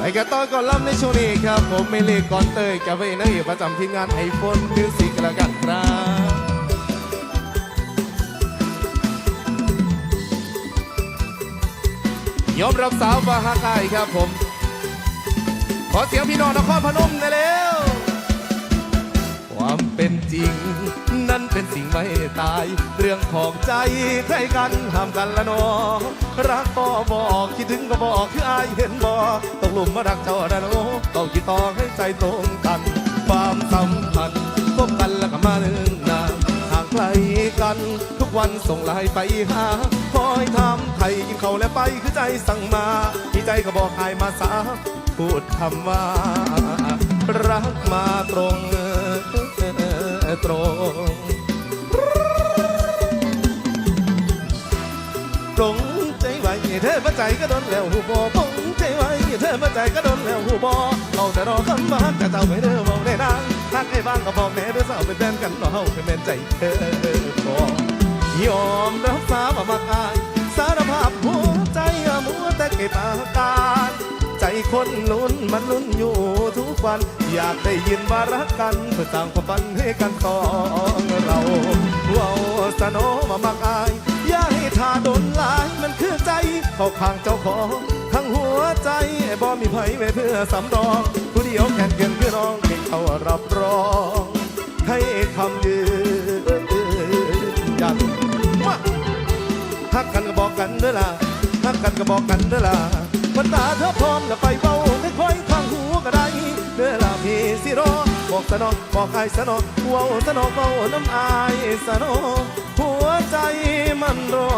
ไปกันต่อก่อนล่ำในช่วงนี้ครับ ผมไม่เล็กก่อนเตยกับไปนักเอกประจำทีมงานไอโฟนมิวสิกแล้วกันครับยอมรับสาวบาฮากายครับผม ขอเสียงพี่น้องนครพนมได้แล้ว ความเป็นจริง นั้นเป็นสิ่งไม่ตาย เรื่องของใจใครกันห้ามกันละนอรักก็บอกคิดถึงก็บอกคืออายเห็นบอกตกหลุมมารักเจ้าระโนต้องคิดต่อให้ใจตรงกัน ความสัมพันธ์พบกันแล้วก็มาเนิ่นนานห่างไกลกัน ทุกวันส่งไลน์ไปหาคอยทำไทยกินเขาและไปคือใจสั่งมาที่ใจก็บอกอายมาสาพูดคำว่า รักมาตรง เธอมาใจก็โดนแล้วหูบอปงใจไว้เธอมาใจก็โดนแล้วหูบอเอาแต่รอคำมาจะเจ้าไม่เด้อบอกในนางทักให้บ้างก็บอกแน่เด้อสาวเป็นแฟนกันเนาะเฮาเป็นแม่ใจเธอบอกยอมรับสาบมากอายสารภาพหัวใจมัวแต่เก็บอาการใจคนลุ้นมันลุ้นอยู่ทุกวัน อยากได้ยินว่ารักกันเพื่อสร้างความฝันให้กันสอเราเว้าสโนมามักอาย เข้าข้างเจ้าของทั้งหัวใจบ่มีไผไว้เพื่อสำรอง ผู้เดียวแข่งเกินคือน้องเก่งเขารับรองให้คำยืนยันมาฮักกันก็บอกกันเด้อล่ะฮักกันก็บอกกันเด้อล่ะมันตาเธอพร้อมแล้วไปเบ้าให้คอยข้างหูก็ได้เด้อล่ะพี่สิรอบอกสนอบอกอายสนอเว้าสนอเว้าน้ำอายสนอหัวใจมันรอ